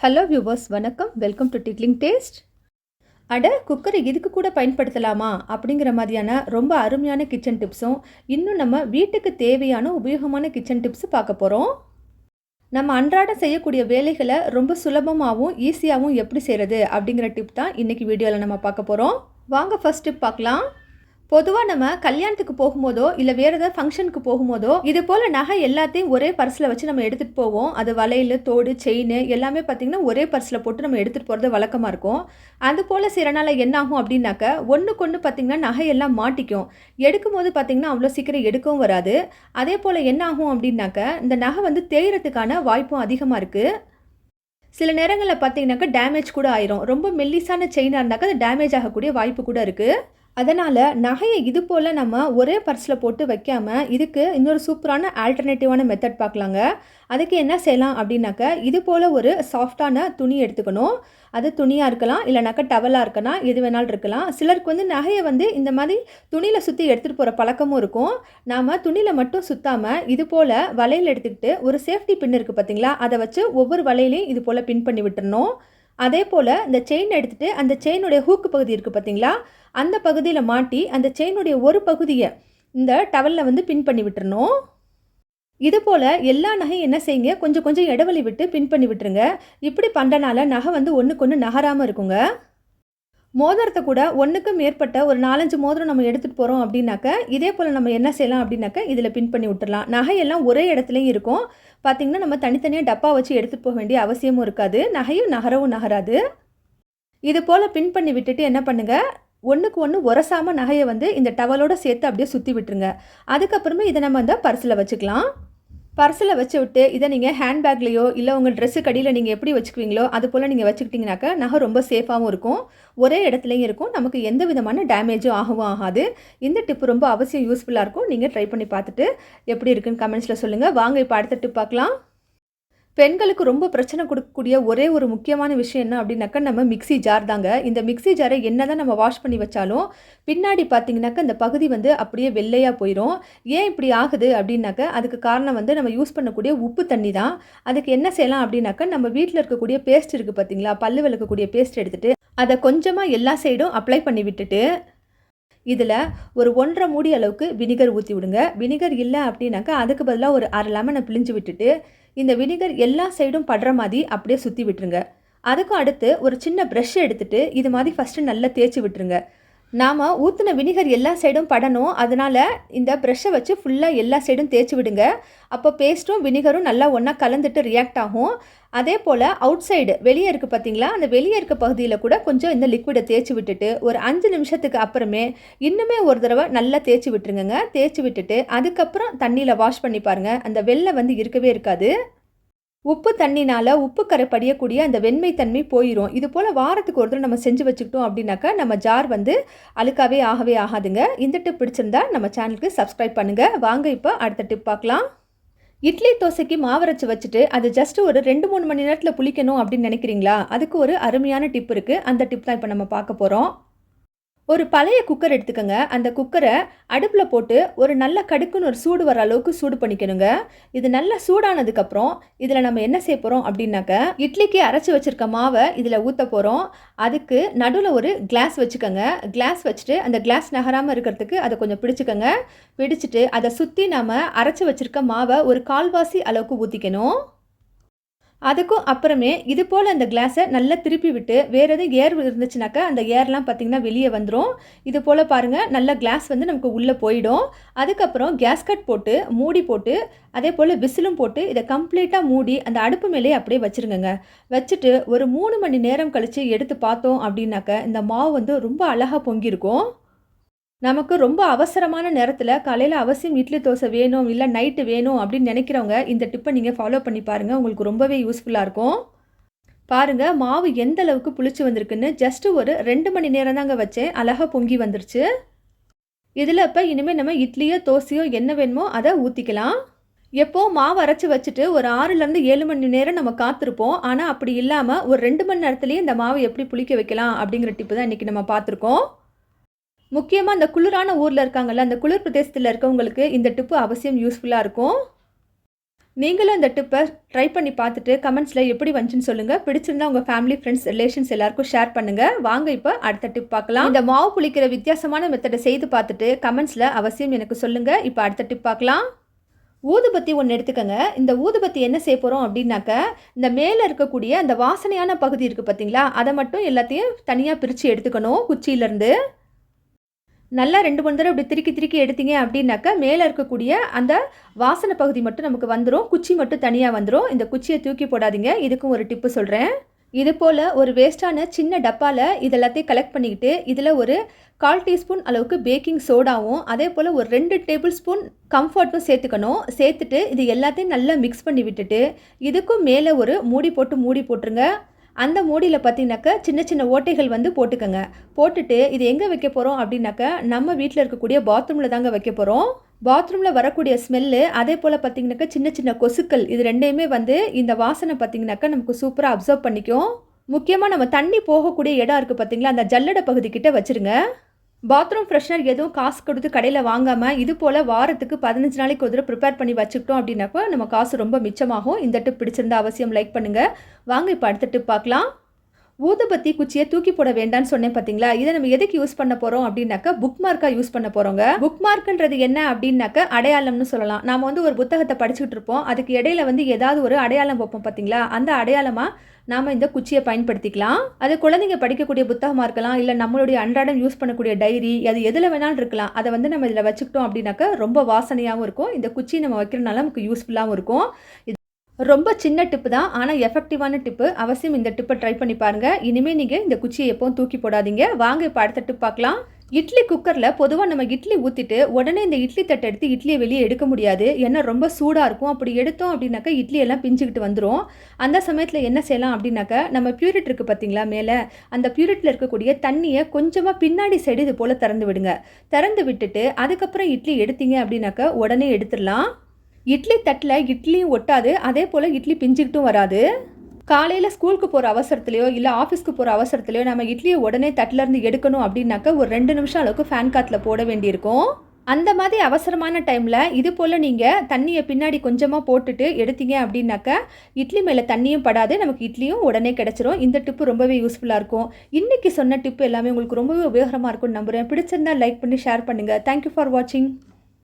Hello viewers வணக்கம். Welcome to tickling taste அட குக்கரை இதுக்கு கூட பயன்படுத்தலாமா? அப்படிங்கிற மாதிரியான ரொம்ப அருமையான கிச்சன் டிப்ஸும் இன்னும் நம்ம வீட்டுக்கு தேவையான உபயோகமான கிச்சன் டிப்ஸும் பார்க்க போகிறோம் நம்ம அன்றாடம் செய்யக்கூடிய வேலைகளை ரொம்ப சுலபமாகவும் ஈஸியாகவும் எப்படி செய்கிறது அப்படிங்கிற டிப் தான் இன்றைக்கி வீடியோவில் நம்ம பார்க்க போகிறோம் வாங்க ஃபர்ஸ்ட் டிப் பார்க்கலாம். பொதுவாக நம்ம கல்யாணத்துக்கு போகும்போதோ இல்லை வேறு ஏதாவது ஃபங்க்ஷனுக்கு போகும்போதோ இது போல் நகை எல்லாத்தையும் ஒரே பர்ஸில் வச்சு நம்ம எடுத்துகிட்டு போவோம். அது வளையல் தோடு செயின் எல்லாமே பார்த்திங்கன்னா ஒரே பர்ஸில் போட்டு நம்ம எடுத்துகிட்டு போகிறது வழக்கமாக இருக்கும். அது போல் செய்கிறனால என்ன ஆகும் அப்படின்னாக்க ஒன்றுக்கு ஒன்று பார்த்திங்கன்னா நகையெல்லாம் மாட்டிக்கும். எடுக்கும் போது பார்த்திங்கன்னா அவ்வளோ சீக்கிரம் எடுக்கவும் வராது. அதே போல் என்ன ஆகும் அப்படின்னாக்க இந்த நகை வந்து தேய்கிறதுக்கான வாய்ப்பும் அதிகமாக இருக்குது சில நேரங்களில் பார்த்தீங்கன்னாக்கா டேமேஜ் கூட ஆயிரும். ரொம்ப மெல்லிசான செயினாக இருந்தாக்கா அது டேமேஜ் ஆகக்கூடிய வாய்ப்பு கூட இருக்குது அதனால் நகையை இது போல் நம்ம ஒரே பர்ஸில் போட்டு வைக்காமல் இதுக்கு இன்னொரு சூப்பரான ஆல்டர்னேட்டிவான மெத்தட் பார்க்கலாங்க. அதுக்கு என்ன செய்யலாம் அப்படின்னாக்க இது போல் ஒரு சாஃப்டான துணி எடுத்துக்கணும். அது துணியாக இருக்கலாம் இல்லைனாக்கா டவலாக இருக்கலாம் எது வேணாலும் இருக்கலாம். சிலருக்கு வந்து நகையை வந்து இந்த மாதிரி துணியில் சுற்றி எடுத்துகிட்டு போகிற பழக்கமும் இருக்கும். நாம் துணியில் மட்டும் சுற்றாமல் இது போல் வலையில் எடுத்துக்கிட்டு ஒரு சேஃப்டி பின் இருக்குது பார்த்தீங்களா அதை வச்சு ஒவ்வொரு வலையிலையும் இது போல் பின் பண்ணி விட்டுறணும். அதே போல் இந்த செயின் எடுத்துகிட்டு அந்த செயினுடைய ஹூக்கு பகுதி இருக்குது பார்த்தீங்களா அந்த பகுதியில் மாட்டி அந்த செயினுடைய ஒரு பகுதியை இந்த டவலில் வந்து பின் பண்ணி விட்டுறணும். இது போல் எல்லா நகையும் என்ன செய்யுங்க? கொஞ்சம் கொஞ்சம் இடைவெளி விட்டு பின் பண்ணி விட்டுருங்க. இப்படி பண்ணுறனால நகை வந்து ஒன்றுக்கு ஒன்று நகராமல் இருக்குங்க. மோதிரத்தை கூட ஒன்றுக்கும் மேற்பட்ட ஒரு நாலஞ்சு மோதிரம் நம்ம எடுத்துகிட்டு போகிறோம் அப்படின்னாக்க இதே போல் நம்ம என்ன செய்யலாம் அப்படின்னாக்க இதில் பின் பண்ணி விட்டுறலாம். நகையெல்லாம் ஒரே இடத்துலையும் இருக்கும். பார்த்திங்கன்னா நம்ம தனித்தனியாக டப்பா வச்சு எடுத்துகிட்டு போக வேண்டிய அவசியமும் இருக்காது. நகையும் நகரவும் நகராது. இது போல் பின் பண்ணி விட்டுட்டு என்ன பண்ணுங்கள் ஒன்றுக்கு ஒன்று உரசாமல் நகையை வந்து இந்த டவலோடு சேர்த்து அப்படியே சுற்றி விட்டுருங்க. அதுக்கப்புறமே இதை நம்ம அந்த பர்ஸில் வச்சுக்கலாம். பர்ஸில் வச்சு விட்டு இதை நீங்கள் ஹேண்ட்பேக்லேயோ இல்லை உங்கள் ட்ரெஸ்ஸு கடியில் நீங்கள் எப்படி வச்சுக்குவீங்களோ அது போல் நீங்கள் வச்சுக்கிட்டிங்கனாக்கா நகை ரொம்ப சேஃபாகவும் இருக்கும். ஒரே இடத்துலையும் இருக்கும். நமக்கு எந்த விதமான டேமேஜும் ஆகவும் ஆகாது. இந்த டிப்பு ரொம்ப அவசியம் யூஸ்ஃபுல்லாக இருக்கும். நீங்கள் ட்ரை பண்ணி பார்த்துட்டு எப்படி இருக்குன்னு கமெண்ட்ஸில் சொல்லுங்கள் வாங்க இப்போ அடுத்த டிப் பார்க்கலாம். பெண்களுக்கு ரொம்ப பிரச்சனை கொடுக்கக்கூடிய ஒரே ஒரு முக்கியமான விஷயம் என்ன அப்படின்னாக்கா நம்ம மிக்சி ஜார் தாங்க. இந்த மிக்சி ஜாரை என்ன தான் நம்ம வாஷ் பண்ணி வச்சாலும் பின்னாடி பார்த்தீங்கன்னாக்கா இந்த பகுதி வந்து அப்படியே வெள்ளையாக போயிடும் ஏன் இப்படி ஆகுது அப்படின்னாக்க அதுக்கு காரணம் வந்து நம்ம யூஸ் பண்ணக்கூடிய உப்பு தண்ணி தான். அதுக்கு என்ன செய்யலாம் அப்படின்னாக்கா நம்ம வீட்டில் இருக்கக்கூடிய பேஸ்ட் இருக்குது பார்த்தீங்களா பல்லு விளக்கக்கூடிய பேஸ்ட் எடுத்துகிட்டு அதை கொஞ்சமாக எல்லா சைடும் அப்ளை பண்ணி விட்டுட்டு இதில் ஒரு ஒன்றரை மூடி அளவுக்கு வினிகர் ஊற்றி விடுங்க. வினிகர் இல்லை அப்படின்னாக்கா அதுக்கு பதிலாக ஒரு அரை லெமனை பிழிஞ்சு விட்டுட்டு இந்த வினிகர் எல்லா சைடும் படுற மாதிரி அப்படியே சுற்றி விட்டுருங்க. அதுக்கும் அடுத்து ஒரு சின்ன ப்ரஷ் எடுத்துகிட்டு இது மாதிரி ஃபஸ்ட்டு நல்லா தேய்ச்சி விட்டுருங்க. நாம் ஊற்றின வினிகர் எல்லா சைடும் படணும். அதனால் இந்த ப்ரெஷ்ஷை வச்சு ஃபுல்லாக எல்லா சைடும் தேய்ச்சி விடுங்க. அப்போ பேஸ்ட்டும் வினிகரும் நல்லா ஒன்றா கலந்துட்டு ரியாக்ட் ஆகும். அதே போல் அவுட் சைடு வெளியே இருக்குது பார்த்தீங்களா அந்த வெளியே இருக்க பகுதியில் கூட கொஞ்சம் இந்த லிக்விடை தேய்ச்சி விட்டுட்டு ஒரு அஞ்சு நிமிஷத்துக்கு அப்புறமே இன்னுமே ஒரு தடவை நல்லா தேய்ச்சி விட்டுருங்க தேய்ச்சி விட்டுட்டு அதுக்கப்புறம் தண்ணியில் வாஷ் பண்ணி பாருங்கள் அந்த வெள்ளை வந்து இருக்கவே இருக்காது. உப்பு தண்ணினால் உப்பு கரை படியக்கூடிய அந்த வெண்மை தன்மை போயிடும் இது போல் வாரத்துக்கு ஒரு தடவை நம்ம செஞ்சு வச்சுக்கிட்டோம் அப்படின்னாக்கா நம்ம ஜார் வந்து அழுக்காவே ஆகவே ஆகாதுங்க. இந்த டிப் பிடிச்சிருந்தா நம்ம சேனலுக்கு சப்ஸ்கிரைப் பண்ணுங்கள் வாங்க இப்போ அடுத்த டிப் பார்க்கலாம். இட்லி தோசைக்கு மாவரைச்சி வச்சுட்டு அது ஜஸ்ட் ஒரு ரெண்டு மூணு மணி நேரத்தில் புளிக்கணும் அப்படின்னு நினைக்கிறீங்களா? அதுக்கு ஒரு அருமையான டிப் இருக்குது அந்த டிப் தான் இப்போ நம்ம பார்க்க போகிறோம் ஒரு பழைய குக்கர் எடுத்துக்கோங்க. அந்த குக்கரை அடுப்பில் போட்டு ஒரு நல்ல கடுக்குன்னு ஒரு சூடு வர அளவுக்கு சூடு பண்ணிக்கணுங்க. இது நல்லா சூடானதுக்கப்புறம் இதில் நம்ம என்ன செய்ய போகிறோம் அப்படின்னாக்க இட்லிக்கு அரைச்சி வச்சுருக்க மாவை இதில் ஊற்ற போகிறோம் அதுக்கு நடுவில் ஒரு கிளாஸ் வச்சுக்கோங்க. கிளாஸ் வச்சுட்டு அந்த கிளாஸ் நகராமல் இருக்கிறதுக்கு அதை கொஞ்சம் பிடிச்சிக்கோங்க. பிடிச்சிட்டு அதை சுற்றி நம்ம அரைச்சி வச்சுருக்க மாவை ஒரு கால்வாசி அளவுக்கு ஊற்றிக்கணும் அதுக்கும் அப்புறமே இது போல் அந்த கிளாஸை நல்லா திருப்பி விட்டு வேறு எதுவும் ஏர் இருந்துச்சுனாக்கா அந்த ஏர்லாம் பார்த்திங்கன்னா வெளியே வந்துடும் இது போல் பாருங்கள் நல்ல கிளாஸ் வந்து நமக்கு உள்ளே போயிடும். அதுக்கப்புறம் கேஸ் கட் போட்டு மூடி போட்டு அதே போல் விசிலும் போட்டு இதை கம்ப்ளீட்டாக மூடி அந்த அடுப்பு மேலே அப்படியே வச்சுருங்கங்க. வச்சுட்டு ஒரு மூணு மணி நேரம் கழித்து எடுத்து பார்த்தோம் அப்படின்னாக்க இந்த மாவு வந்து ரொம்ப அழகாக பொங்கியிருக்கும். நமக்கு ரொம்ப அவசரமான நேரத்தில் காலையில் அவசியம் இட்லி தோசை வேணும் இல்லை நைட்டு வேணும் அப்படின்னு நினைக்கிறவங்க இந்த டிப்பை நீங்கள் ஃபாலோ பண்ணி பாருங்கள் உங்களுக்கு ரொம்பவே யூஸ்ஃபுல்லாக இருக்கும். பாருங்கள் மாவு எந்த அளவுக்கு புளிச்சு வந்திருக்குன்னு ஜஸ்ட்டு ஒரு ரெண்டு மணி நேரம் தாங்க வச்சேன். அழகாக பொங்கி வந்துருச்சு. இதில் இப்போ இனிமேல் நம்ம இட்லியோ தோசையோ என்ன வேணுமோ அதை ஊற்றிக்கலாம் எப்போ மாவு அரைச்சி வச்சுட்டு ஒரு ஆறுலேருந்து ஏழு மணி நேரம் நம்ம காத்திருப்போம். ஆனால் அப்படி இல்லாமல் ஒரு ரெண்டு மணி நேரத்துலேயே இந்த மாவை எப்படி புளிக்க வைக்கலாம் அப்படிங்கிற டிப்பு தான் இன்றைக்கி நம்ம பார்த்துருக்கோம். முக்கியமாக அந்த குளிரான ஊரில் இருக்காங்கல்ல அந்த குளிர் பிரதேசத்தில் இருக்கவங்களுக்கு இந்த டிப்பு அவசியம் யூஸ்ஃபுல்லாக இருக்கும். நீங்களும் இந்த டிப்பை ட்ரை பண்ணி பார்த்துட்டு கமெண்ட்ஸில் எப்படி வந்துச்சுன்னு சொல்லுங்கள் பிடிச்சிருந்தா உங்கள் ஃபேமிலி ஃப்ரெண்ட்ஸ் ரிலேஷன்ஸ் எல்லாருக்கும் ஷேர் பண்ணுங்கள் வாங்க இப்போ அடுத்த டிப் பார்க்கலாம். இந்த மாவு புளிக்கிற வித்தியாசமான மெத்தடை செய்து பார்த்துட்டு கமெண்ட்ஸில் அவசியம் எனக்கு சொல்லுங்கள் இப்போ அடுத்த டிப் பார்க்கலாம். ஊதுபத்தி ஒன்று எடுத்துக்கோங்க. இந்த ஊதுபத்தி என்ன செய்ய போகிறோம் அப்படின்னாக்க இந்த மேலே இருக்கக்கூடிய அந்த வாசனையான பகுதி இருக்குது பார்த்தீங்களா அதை மட்டும் எல்லாத்தையும் தனியாக பிரித்து எடுத்துக்கணும் குச்சியிலேருந்து. நல்லா ரெண்டு மூணு தடவை இப்படி திருக்கி திருக்கி எடுத்தீங்க அப்படின்னாக்கா மேலே இருக்கக்கூடிய அந்த வாசனை பகுதி மட்டும் நமக்கு வந்துடும் குச்சி மட்டும் தனியாக வந்துடும் இந்த குச்சியை தூக்கி போடாதீங்க. இதுக்கும் ஒரு டிப்பு சொல்கிறேன் இது போல் ஒரு வேஸ்ட்டான சின்ன டப்பாவில் இதெல்லாத்தையும் கலெக்ட் பண்ணிக்கிட்டு இதில் ஒரு கால் டீஸ்பூன் அளவுக்கு பேக்கிங் சோடாவும் அதே போல் ஒரு ரெண்டு டேபிள் ஸ்பூன் கம்ஃபர்ட்டும் சேர்த்துக்கணும். சேர்த்துட்டு இது எல்லாத்தையும் நல்லா மிக்ஸ் பண்ணி விட்டுட்டு இதுக்கும் மேலே ஒரு மூடி போட்டு மூடி போட்டுருங்க. அந்த மூடியில் பார்த்தீங்கன்னாக்கா சின்ன சின்ன ஓட்டைகள் வந்து போட்டுக்கோங்க. போட்டுட்டு இது எங்கே வைக்க போகிறோம் அப்படின்னாக்கா நம்ம வீட்டில் இருக்கக்கூடிய பாத்ரூமில் தாங்க வைக்க போகிறோம் பாத்ரூமில் வரக்கூடிய ஸ்மெல்லு அதே போல் பார்த்திங்கனாக்கா சின்ன சின்ன கொசுக்கள் இது ரெண்டையுமே வந்து இந்த வாசனை பார்த்தீங்கனாக்கா நமக்கு சூப்பராக அப்சர்வ் பண்ணிக்கும். முக்கியமாக நம்ம தண்ணி போகக்கூடிய இடம் இருக்குது பார்த்தீங்களா அந்த ஜல்லடை பகுதிக்கிட்ட வச்சுருங்க. பாத்ரூம் ஃப்ரெஷ்னர் எதுவும் காசு கொடுத்து கடையில் வாங்காமல் இது போல் வாரத்துக்கு பதினஞ்சு நாளைக்கு ஒரு தடவை ப்ரிப்பேர் பண்ணி வச்சுக்கிட்டோம் அப்படின்னப்போ நம்ம காசு ரொம்ப மிச்சமாகும். இந்த டிப் பிடிச்சிருந்தா அவசியம் லைக் பண்ணுங்கள் வாங்க இப்போ அடுத்த டிப் பார்க்கலாம். ஊதுபத்தி குச்சியை தூக்கி போட வேண்டாம்னு சொன்னேன் பார்த்தீங்களா இதை நம்ம எதுக்கு யூஸ் பண்ண போகிறோம் அப்படின்னாக்கா புக் மார்க்காக யூஸ் பண்ண போகிறோங்க புக் மார்க்ன்றது என்ன அப்படின்னாக்கா அடையாளம்னு சொல்லலாம். நாம் வந்து ஒரு புத்தகத்தை படிச்சுட்டு இருப்போம். அதுக்கு இடையில வந்து ஏதாவது ஒரு அடையாளம் வைப்போம் பார்த்தீங்களா அந்த அடையாளமாக நாம் இந்த குச்சியை பயன்படுத்திக்கலாம். அது குழந்தைங்க படிக்கக்கூடிய புத்தகமாக இருக்கலாம். இல்லை நம்மளுடைய அன்றாடம் யூஸ் பண்ணக்கூடிய டைரி அது எதில் வேணாலும் இருக்கலாம். அதை வந்து நம்ம இதில் வச்சுக்கிட்டோம் அப்படின்னாக்கா ரொம்ப வாசனையாகவும் இருக்கும். இந்த குச்சி நம்ம வைக்கிறனால நமக்கு யூஸ்ஃபுல்லாகவும் இருக்கும். இது ரொம்ப சின்ன டிப்பு தான் ஆனால் எஃபெக்டிவான டிப்பு. அவசியம் இந்த டிப்பை ட்ரை பண்ணி பாருங்கள் இனிமேல் நீங்கள் இந்த குச்சியை எப்போவும் தூக்கி போடாதீங்க. வாங்க இப்போ அடுத்த டிப் பார்க்கலாம். இட்லி குக்கரில் பொதுவாக நம்ம இட்லி ஊற்றிட்டு உடனே இந்த இட்லி தட்டை எடுத்து இட்லியை வெளியே எடுக்க முடியாது. ஏன்னா ரொம்ப சூடாக இருக்கும். அப்படி எடுத்தோம் அப்படின்னாக்கா இட்லி எல்லாம் பிஞ்சுக்கிட்டு வந்துடும் அந்த சமயத்தில் என்ன செய்யலாம் அப்படின்னாக்கா நம்ம பியூரிட் இருக்குது பார்த்தீங்களா மேலே? அந்த பியூரிட்டில் இருக்கக்கூடிய தண்ணியை கொஞ்சமாக பின்னாடி சைடு இது போல் திறந்து விடுங்க. திறந்து விட்டுட்டு அதுக்கப்புறம் இட்லி எடுத்தீங்க அப்படின்னாக்கா உடனே எடுத்துடலாம். இட்லி தட்டில் இட்லியும் ஒட்டாது அதே போல் இட்லி பிஞ்சுக்கிட்டும் வராது. காலையில் ஸ்கூலுக்கு போகிற அவசரத்துலையோ இல்லை ஆஃபீஸ்க்கு போகிற அவசரத்துலையோ நம்ம இட்லியை உடனே தட்டிலேருந்து எடுக்கணும் அப்படின்னாக்கா ஒரு ரெண்டு நிமிஷம் அளவுக்கு ஃபேன் காத்தில் போட வேண்டியிருக்கும். அந்த மாதிரி அவசரமான டைமில் இது போல் நீங்கள் தண்ணியை பின்னாடி கொஞ்சமாக போட்டுட்டு எடுத்தீங்க அப்படின்னாக்கா இட்லி மேலே தண்ணியும் படாது நமக்கு இட்லியும் உடனே கிடச்சிரும். இந்த டிப்பு ரொம்பவே யூஸ்ஃபுல்லாக இருக்கும். இன்றைக்கி சொன்ன டிப்பு எல்லாமே உங்களுக்கு ரொம்பவே உபயோகமாக இருக்கும்னு நம்புகிறேன் பிடிச்சிருந்தா லைக் பண்ணி ஷேர் பண்ணுங்கள் தேங்க்யூ ஃபார் வாட்சிங்